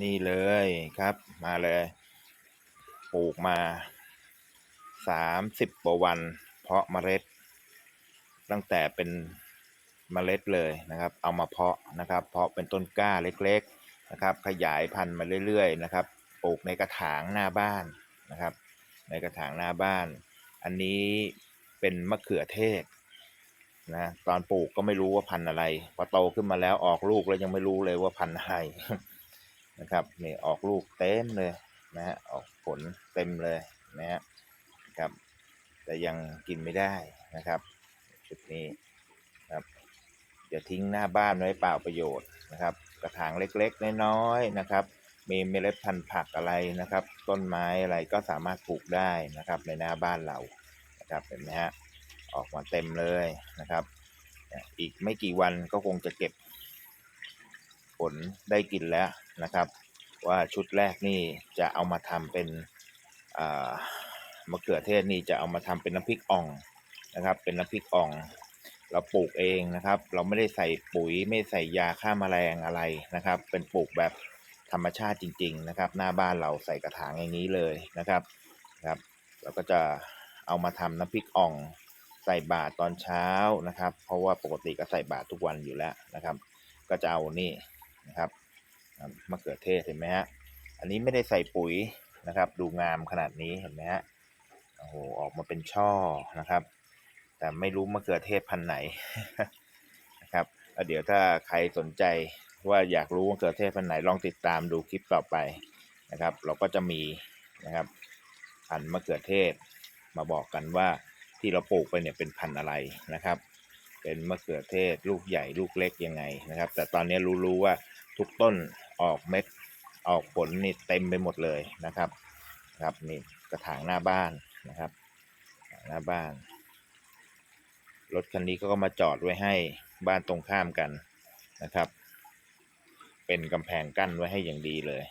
นี่เลยครับมาเลยปลูกมาสามสิบกว่าวัน เพาะเมล็ด ตั้งแต่เป็นเมล็ดเลยนะครับ เอามาเพาะนะครับ เพาะเป็นต้นกล้าเล็กๆนะครับ ขยายพันธุ์มาเรื่อยๆนะครับปลูกในกระถางหน้าบ้านนะครับ ในกระถางหน้าบ้าน อันนี้เป็นมะเขือเทศนะตอนปลูกก็ไม่รู้ว่าพันธุ์อะไรพอโตขึ้นมาแล้วออกลูกแล้วยังไม่รู้เลยว่าพันธุ์อะไร นะครับนี่ออกลูกเต็มเลยนะฮะออกผลเต็มเลยนะฮะครับแต่ยังกินไม่ได้นะครับชุดนี้ครับอย่าทิ้งหน้าบ้านไว้เปล่าประโยชน์นะครับ กระถางเล็กๆน้อยๆนะครับ มีเมล็ดพันธุ์ผักอะไรนะครับ ต้นไม้อะไรก็สามารถปลูกได้นะครับ ในหน้าบ้านเรานะครับเห็นไหมฮะออกมาเต็มเลยนะครับ อีกไม่กี่วันก็คงจะเก็บ ลได้กินแล้วนะครับ ว่าชุดแรกนี่จะเอามาทำเป็นมะเขือเทศนี่จะเอามาทำเป็นน้ำพริกอ่องนะครับ เป็นน้ำพริกอ่อง เราปลูกเองนะครับ เราไม่ได้ใส่ปุ๋ยไม่ใส่ยาฆ่าแมลงอะไรนะครับ เป็นปลูกแบบธรรมชาติจริง ๆ นะครับ หน้าบ้านเราใส่กระถางอย่างนี้เลยนะครับครับเราก็จะเอามาทำน้ำพริกอ่องใส่บาตรตอนเช้านะครับ เพราะว่าปกติก็ใส่บาตรทุกวันอยู่แล้วนะครับ ก็จะเอานี่ มะเขือเทศเห็นไหมฮะ อันนี้ไม่ได้ใส่ปุ๋ยนะครับ ดูงามขนาดนี้เห็นไหมฮะ โอ้โห ออกมาเป็นช่อนะครับ แต่ไม่รู้มะเขือเทศพันไหนนะครับเดี๋ยวถ้าใครสนใจว่าอยากรู้มะเขือเทศพันไหนลองติดตามดูคลิปต่อไปนะครับ เราก็จะมีนะครับพันมะเขือเทศมาบอกกันว่าที่เราปลูกไปเนี่ยเป็นพันธุ์อะไรนะครับ เป็นมะเขือเทศ ลูกใหญ่ลูกเล็กยังไงนะครับ แต่ตอนนี้รู้ๆว่าทุกต้นออกเม็ดออกผลนี่เต็มไปหมดเลยนะครับครับนี่กระถางหน้าบ้านนะครับ หน้าบ้านรถคันนี้ก็มาจอดไว้ให้บ้านตรงข้ามกันนะครับ เป็นกำแพงกั้นไว้ให้อย่างดีเลย